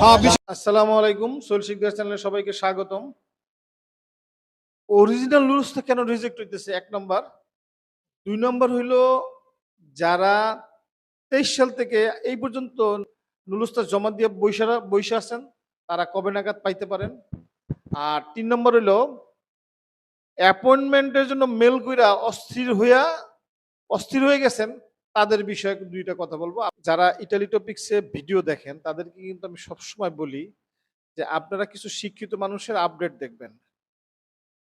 হ্যাঁ আসসালামু আলাইকুম চ্যানেলে সবাইকে স্বাগতম। কেন রিজেক্ট হইতেছে? এক নম্বর। দুই নম্বর হইল, যারা তেইশ সাল থেকে এই পর্যন্ত নুলুসটা জমা দিয়ে বৈশা আছেন, তারা কবে নাগাদ পাইতে পারেন? আর তিন নম্বর হইল অ্যাপয়েন্টমেন্টের জন্য মেল কইরা অস্থির হইয়া, অস্থির হয়ে গেছেন, তাদের বিষয়ে দুইটা কথা বলব। যারা ইটালি টপিক্সে ভিডিও দেখেন, তাদেরকে কিন্তু আমি সবসময় বলি যে, আপনারা কিছু শিক্ষিত মানুষের আপডেট দেখবেন।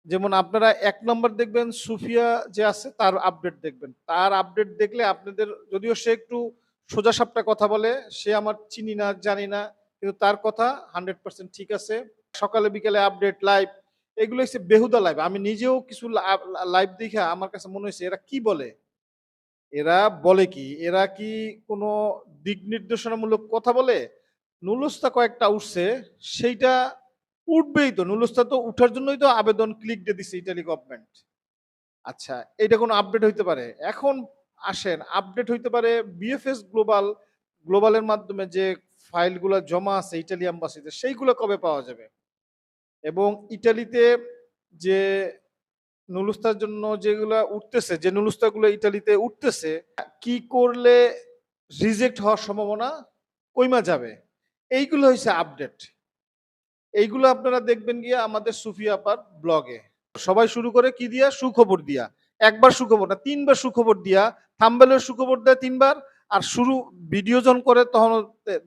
যেমন আপনারা এক নম্বর দেখবেন, সুফিয়া যে আছে, তার আপডেট দেখবেন। তার আপডেট দেখলে আপনাদের, যদিও সে একটু সোজা সাপটা কথা বলে, সে আমার চিনি না, জানি না, কিন্তু তার কথা হান্ড্রেড পার্সেন্ট ঠিক আছে। সকালে, বিকালে আপডেট লাইভ এগুলো হচ্ছে বেহুদা লাইভ আমি নিজেও কিছু লাইভ দেখে আমার কাছে মনে হয়েছে, এরা কি বলে? এরা বলে কি? এরা কি কোনো দিক নির্দেশনামূলক কথা বলে? নুলস্তা কয়েকটা উঠছে, সেইটা উঠবেই তো। নুলস্তা তো উঠার জন্যই তো আবেদন ক্লিক দিয়ে দিচ্ছে ইটালি গভর্নমেন্ট আচ্ছা এটা কোনো আপডেট হইতে পারে? এখন আসেন আপডেট হইতে পারে বিএফএস গ্লোবাল গ্লোবালের মাধ্যমে যে ফাইলগুলো জমা আছে ইটালি অ্যাম্বাসিতে সেইগুলো কবে পাওয়া যাবে? এবং ইটালিতে যে নুলুস্তার জন্য যেগুলো উঠতেছে, যে নুলুস্তাগুলো ইটালিতে উঠতেছে, কি করলে রিজেক্ট হওয়ার সম্ভাবনা কইমা যাবে? এইগুলো হয়েছে আপডেট এইগুলো আপনারা দেখবেন গিয়ে আমাদের সুফিয়া আপার ব্লগে। সবাই শুরু করে কি দিয়া? সুখবর দিয়া। একবার সুখবর না, তিনবার সুখবর দিয়া। থাম্বেলের সুখবর দেয় তিনবার, আর শুরু, ভিডিও যখন করে তখন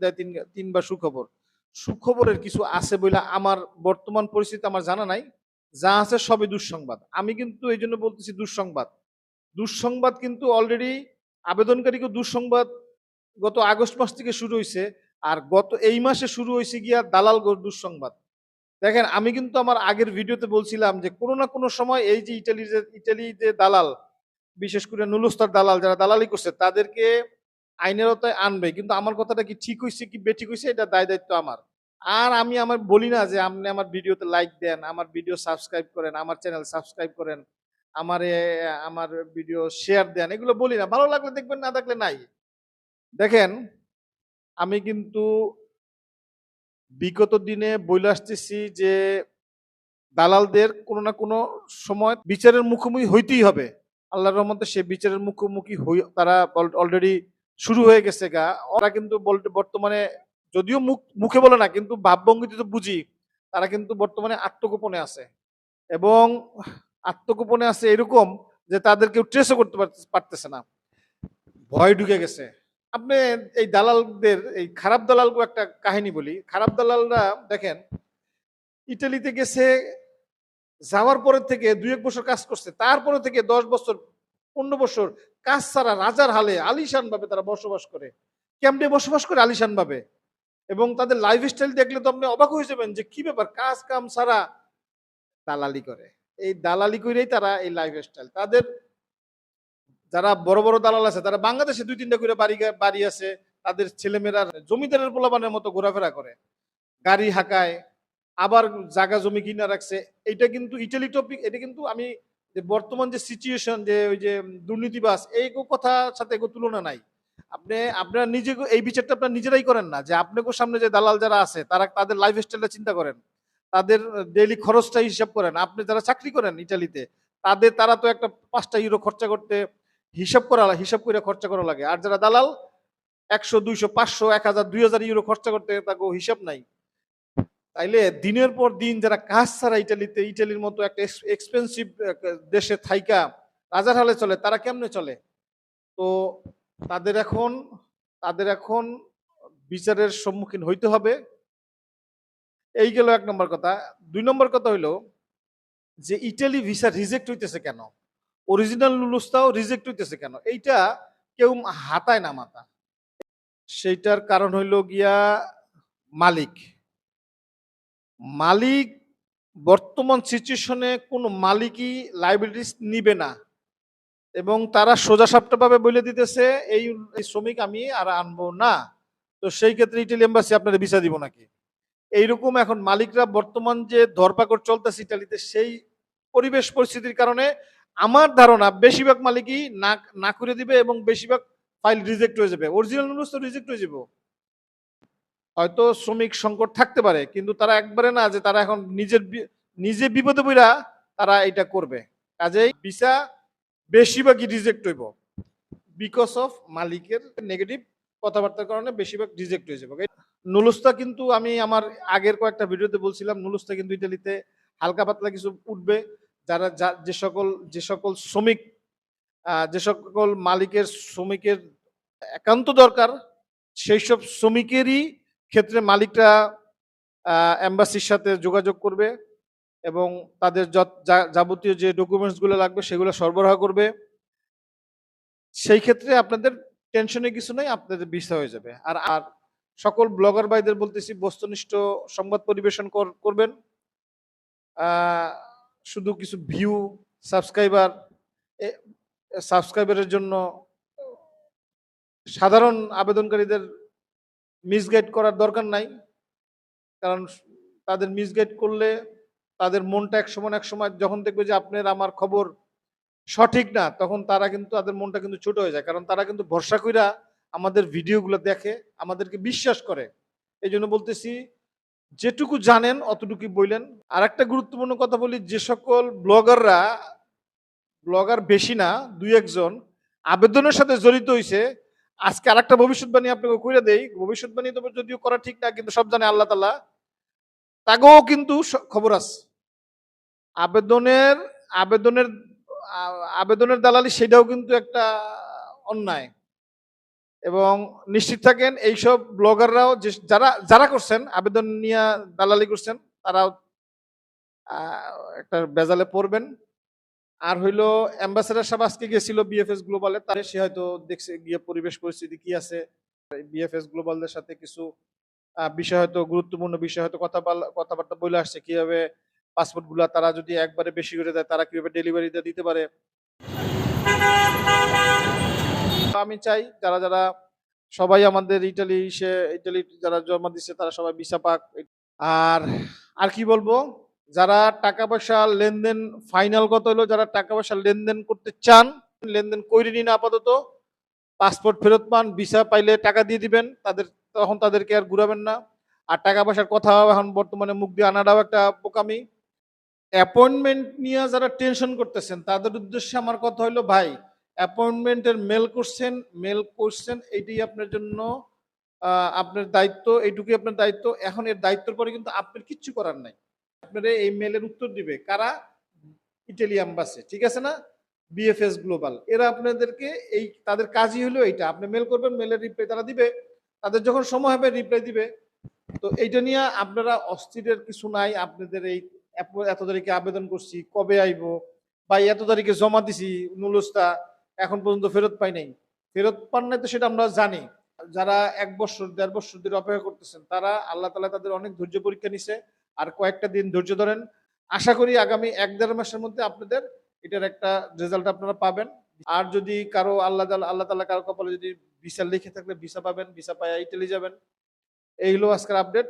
দেয় তিন, তিনবার সুখবর। সুখবরের কিছু আছে বলে আমার বর্তমান পরিস্থিতি আমার জানা নাই। যা আছে সবই দুঃসংবাদ। আমি কিন্তু এই জন্য বলতেছি দুঃসংবাদ। দুঃসংবাদ কিন্তু অলরেডি আবেদনকারীকে দুঃসংবাদ গত আগস্ট মাস থেকে শুরু হয়েছে আর গত এই মাসে শুরু হয়েছে গিয়া দালাল দুঃসংবাদ। দেখেন, আমি কিন্তু আমার আগের ভিডিওতে বলছিলাম যে কোনো না কোনো সময় এই যে ইটালি যে ইটালি যে দালাল, বিশেষ করে নুলুস্তার দালাল যারা দালালি করছে, তাদেরকে আইনের আওতায় আনবে, কিন্তু আমার কথাটা কি ঠিক হয়েছে কি বেঠিক হয়েছে এটা দায় দায়িত্ব আমার। আর আমি আমার বলি না যে আপনি আমার ভিডিওতে লাইক দেন, আমার ভিডিও সাবস্ক্রাইব করেন, আমার চ্যানেল সাবস্ক্রাইব করেন, আমার আমার ভিডিও শেয়ার দেন, এগুলো বলি না। ভালো লাগলে দেখবেন, না দেখলে নাই। দেখেন, আমি কিন্তু বিগত দিনে বলে আসতেছি যে দালালদের কোনো না কোনো সময় বিচারের মুখোমুখি হইতেই হবে। আল্লাহর রহমতে সে বিচারের মুখোমুখি হই, তারা অলরেডি শুরু হয়ে গেছে গা। ওরা কিন্তু বর্তমানে যদিও মুখ মুখে বলে না, কিন্তু ভাবভঙ্গিতে তো বুঝি তারা কিন্তু বর্তমানে আত্মগোপনে আছে। এবং আত্মগোপনে আছে এরকম যে তাদের কেউ ট্রেসও করতে পারতে- পারতেছে না। ভয় ঢুকে গেছে। আপনি এই দালালদের, এই খারাপ দালাল একটা কাহিনী বলি। খারাপ দালালরা, দেখেন, ইটালিতে গেছে, যাওয়ার পরে থেকে দুই এক বছর কাজ করছে, তারপরে থেকে দশ বছর পনেরো বছর কাজ ছাড়া রাজার হালে আলিশান ভাবে তারা বসবাস করে। কেমনে বসবাস করে আলিশান ভাবে এবং তাদের লাইফ স্টাইল দেখলে তো আপনি অবাক হয়ে যাবেন যে কি ব্যাপার, কাজ কাম ছাড়া দালালি করে। এই দালালি করেই তারা এই লাইফ স্টাইল তাদের যারা বড় বড় দালাল আছে, তারা বাংলাদেশে দুই তিনটা করে বাড়ি বাড়ি আছে, তাদের ছেলেমেয়েরা জমিদারের পোলাপানের মতো ঘোরাফেরা করে। গাড়ি হাঁকায়, আবার জায়গা জমি কিনা রাখছে। এটা কিন্তু ইটালি টপিক এটা কিন্তু আমি যে বর্তমান যে সিচুয়েশন যে ওই যে দুর্নীতিবাস এই কথার সাথে এগো তুলনা নাই। আপনি, আপনারা নিজে এই বিচারটা আপনারা নিজেরাই করেন না, যে আপনাকে সামনে যে দালাল যারা আছে, তারা তাদের লাইফ স্টাইলটা চিন্তা করেন। তাদের ডেইলি খরচটা হিসাব করেন। আপনি যারা চাকরি করেন ইটালিতে, তাদের, তারা তো একটা পাঁচটা ইউরো খরচা করতে হিসাব করা, হিসাব করে খরচা করা লাগে। আর যারা দালাল, একশো, দুইশো, পাঁচশো, এক হাজার, দুই হাজার ইউরো খরচা করতে তাকে হিসাব নাই। তাইলে দিনের পর দিন যারা কাজ ছাড়া ইটালিতে, ইটালির মতো একটা এক্সপেন্সিভ দেশে থাইকা রাজার হালে চলে, তারা কেমনে চলে? তো তাদের এখন তাদের এখন বিচারের সম্মুখীন হইতে হবে। এই গেল এক নম্বর কথা। দুই নম্বর কথা হইল যে ইটালি ভিসা রিজেক্ট হইতেছে কেন? অরিজিনাল লুলুস্তাও রিজেক্ট হইতেছে কেন? এইটা কেউ হাতায় না মাথা সেইটার কারণ হইল গিয়া মালিক। মালিক বর্তমান সিচুয়েশনে কোনো মালিকই লাইবিলিটিস নিবে না। এবং তারা সোজা সাপটাভাবে বলে দিতেছে, এই শ্রমিক আমি আর আনব না। তো সেই ক্ষেত্রে ইটালি এম্বাসি আপনাদের ভিসা দিব নাকি? এইরকম এখন মালিকরা বর্তমান যে ধরপাকড় চলতেছে ইটালিতে সেই পরিবেশ পরিস্থিতির কারণে আমার ধারণা বেশিরভাগ মালিকই না না করে দিবে এবং বেশিরভাগ ফাইল রিজেক্ট হয়ে যাবে। অরিজিনাল নুডলস তো রিজেক্ট হয়ে যাবে। হয়তো শ্রমিক সংকট থাকতে পারে, কিন্তু তারা একবারে না যে তারা এখন নিজের নিজে বিপদে পড়া তারা এটা করবে। কাজেই ভিসা বেশিরভাগই রিজেক্ট হইব। বিকজ অফ মালিকের নেগেটিভ কথাবার্তার কারণে বেশিরভাগ রিজেক্ট হয়ে যাবে। নুলুস্তা কিন্তু আমি আমার আগের কয়েকটা ভিডিওতে বলছিলাম, নুলুস্তা কিন্তু ইটালিতে হালকা পাতলা কিছু উঠবে। যারা যে সকল যে সকল শ্রমিক যে সকল মালিকের, শ্রমিকের একান্ত দরকার, সেই সব শ্রমিকেরই ক্ষেত্রে মালিকরা এম্বাসির সাথে যোগাযোগ করবে এবং তাদের যাবতীয় যে ডকুমেন্টসগুলো লাগবে সেগুলো সরবরাহ করবে। সেই ক্ষেত্রে আপনাদের টেনশনে কিছু নেই, আপনাদের ভিসা হয়ে যাবে। আর আর সকল ব্লগার ভাইদের বলতেছি, বস্তুনিষ্ঠ সংবাদ পরিবেশন কর- করবেন। শুধু কিছু ভিউ, সাবস্ক্রাইবার সাবস্ক্রাইবারের জন্য সাধারণ আবেদনকারীদের মিসগাইড করার দরকার নাই। কারণ তাদের মিসগাইড করলে তাদের মনটা এক সময় এক সময় যখন দেখবে যে আপনার আমার খবর সঠিক না, তখন তারা কিন্তু তাদের মনটা কিন্তু ছোট হয়ে যায়। কারণ তারা কিন্তু ভরসা কইরা আমাদের ভিডিওগুলো দেখে, আমাদেরকে বিশ্বাস করে। এই জন্য বলতেছি, যেটুকু জানেন অতটুকু বললেন আর একটা গুরুত্বপূর্ণ কথা বলি, যে সকল ব্লগাররা, ব্লগার বেশি না, দুই একজন, আবেদনের সাথে জড়িত হয়েছে আজকে আরেকটা ভবিষ্যৎবাণী আপনাকে কইরা দেই। ভবিষ্যৎবাণী তবে যদিও করা ঠিক না, কিন্তু সব জানে আল্লাহ তালা তাকেও কিন্তু খবর আছে। আবেদনের আবেদনের আবেদনের দালালি সেটাও কিন্তু একটা অন্যায়। এবং নিশ্চিত থাকেন, এইসব ব্লগাররাও যে, যারা যারা করছেন, আবেদন নিয়ে দালালি করছেন, তারাও একটা বেজালে পড়বেন। আর হইল অ্যাম্বাসেডার সাহেব আজকে গেছিল বিএফএস গ্লোবালে তারে সে হয়তো দেখছে, গিয়ে পরিবেশ পরিস্থিতি কি আছে। বিএফএস গ্লোবালদের সাথে কিছু বিষয় হয়তো, গুরুত্বপূর্ণ বিষয় হয়তো কথা কথাবার্তা বলে আসছে, কীভাবে পাসপোর্টগুলা তারা যদি একবারে বেশি করে দেয়, তারা কীভাবে ডেলিভারিটা দিতে পারে। আমি চাই, যারা যারা সবাই আমাদের ইটালি সে ইটালি যারা জমা দিচ্ছে তারা সবাই ভিসা পাক। আর আর কি বলব? যারা টাকা পয়সা লেনদেন ফাইনাল কত হলো? যারা টাকা পয়সা লেনদেন করতে চান, লেনদেন করে নিন আপাতত। পাসপোর্ট ফেরত পান, ভিসা পাইলে টাকা দিয়ে দিবেন, তাদের, তখন তাদেরকে আর ঘুরাবেন না। আর টাকা পয়সার কথা এখন বর্তমানে মুখ দিয়ে আনাটাও একটা বোকামি। অ্যাপয়েন্টমেন্ট নিয়ে যারা টেনশন করতেছেন, তাদের উদ্দেশ্যে আমার কথা হলো ভাই অ্যাপয়েন্টমেন্টের মেল করছেন মেল করছেন, এইটাই আপনার জন্য আপনার দায়িত্ব, এইটুকুই আপনার দায়িত্ব। এখন এর দায়িত্বের পরে কিন্তু আপনার কিচ্ছু করার নাই। আপনারা এই মেলের উত্তর দিবে, কারা? ইটালি অ্যাম্বাসি ঠিক আছে না? বিএফএস গ্লোবাল এরা আপনাদেরকে এই, তাদের কাজই হলো এইটা, আপনি মেল করবেন মেলের রিপ্লাই তারা দিবে, তাদের যখন সময় হবে রিপ্লাই দিবে। তো এইটা নিয়ে আপনারা অস্থিরের কিছু নাই, আপনাদের এই এত তারিখে আবেদন করছি, কবে আইবো, বা এত তারিখে জমা দিছি, নুলসটা এখন পর্যন্ত ফেরত পাই নাই। ফেরত পান নাই তো সেটা আমরা জানি। যারা এক বছর, দেড় বছর ধরে অপেক্ষা করতেছেন, তারা আল্লাহ তালা তাদের অনেক ধৈর্য পরীক্ষা নিছে। আর কয়েকটা দিন ধৈর্য ধরেন। আশা করি আগামী এক দেড় মাসের মধ্যে আপনাদের এটার একটা রেজাল্ট আপনারা পাবেন। আর যদি কারও আল্লাহ আল্লাহ তালা কারও কপালে যদি ভিসা লিখে থাকলে ভিসা পাবেন, ভিসা পায় ইটালি যাবেন। এই হলো আজকের আপডেট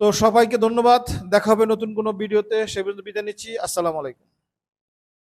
তো সবাইকে ধন্যবাদ। দেখা হবে নতুন কোনো ভিডিওতে সে বিদায় নিচ্ছি। আসসালামু আলাইকুম।